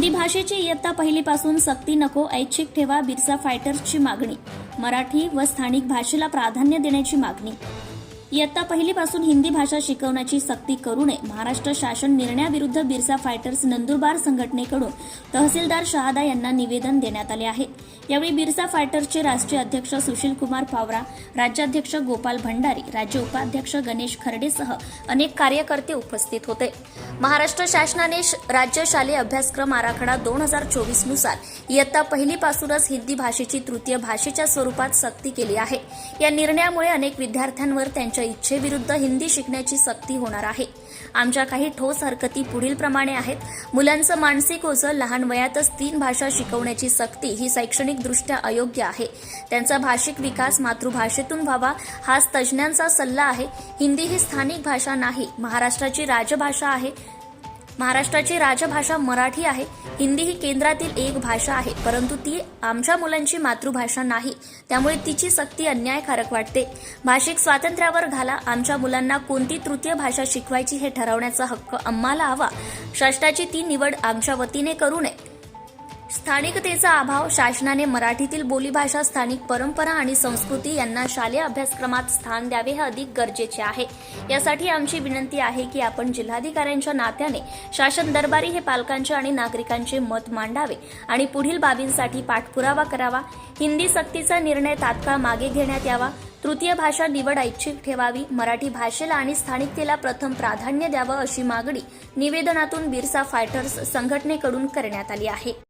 हिंदी भाषेची इयत्ता पहिलीपासून सक्ती नको ऐच्छिक ठेवा बिरसा फायटर्सची मागणी. मराठी व स्थानिक भाषेला प्राधान्य देण्याची मागणी. इयत्ता पहिलीपासून हिंदी भाषा शिकवण्याची सक्ती करू नये. महाराष्ट्र शासन निर्णयाविरुद्ध बिरसा फायटर्स नंदुरबार संघटनेकडून तहसीलदार शहादा यांना निवेदन देण्यात आले आहे. यावेळी बिरसा फायटर्सचे राष्ट्रीय अध्यक्ष सुशील कुमार पावरा राज्याध्यक्ष गोपाल भंडारी राज्य उपाध्यक्ष गणेश खर्डेसह अनेक कार्यकर्ते उपस्थित होते. महाराष्ट्र शासनाने श- राज्य शालेय अभ्यासक्रम आराखडा दोन हजार चोवीसनुसार इयत्ता पहिलीपासूनच हिंदी भाषेची तृतीय भाषेच्या स्वरूपात सक्ती केली आहे. या निर्णयामुळे अनेक विद्यार्थ्यांवर त्यांच्या इच्छेविरुद्ध हिंदी शिकण्याची सक्ती होणार आहे. आमच्या काही ठोस हरकती पुढील प्रमाणे आहेत. मुलांचं मानसिक ओझं लहान वयातच तीन भाषा शिकवण्याची सक्ती ही शैक्षणिकदृष्ट्या अयोग्य आहे. त्यांचा भाषिक विकास मातृभाषेतून व्हावा हाच तज्ज्ञांचा सल्ला आहे. हिंदी ही स्थानिक भाषा नाही महाराष्ट्राची राजभाषा आहे. महाराष्ट्राची राजभाषा मराठी आहे. हिंदी ही केंद्रातील एक भाषा आहे परंतु ती आमच्या मुलांची मातृभाषा नाही. त्यामुळे तिची सक्ती अन्यायकारक वाटते. भाषिक स्वातंत्र्यावर घाला. आमच्या मुलांना कोणती तृतीय भाषा शिकवायची हे ठरवण्याचा हक्क आम्हाला हवा. शासनाची ती निवड आमच्या वतीने करू नये. स्थानिकतेचा अभाव शासनाने मराठीतील बोलीभाषा स्थानिक परंपरा आणि संस्कृती यांना शालेय अभ्यासक्रमात स्थान द्यावे हे अधिक गरजेचे आहे. यासाठी आमची विनंती आहे की आपण जिल्हाधिकाऱ्यांच्या नात्याने शासन दरबारी हे पालकांचे आणि नागरिकांचे मत मांडावे आणि पुढील बाबींसाठी पाठपुरावा करावा. हिंदी सक्तीचा निर्णय तात्काळ मागे घेण्यात यावा. तृतीय भाषा निवड ऐच्छिक ठेवावी. मराठी भाषेला आणि स्थानिकतेला प्रथम प्राधान्य द्यावं अशी मागणी निवेदनातून बिरसा फायटर्स संघटनेकडून करण्यात आली आहे.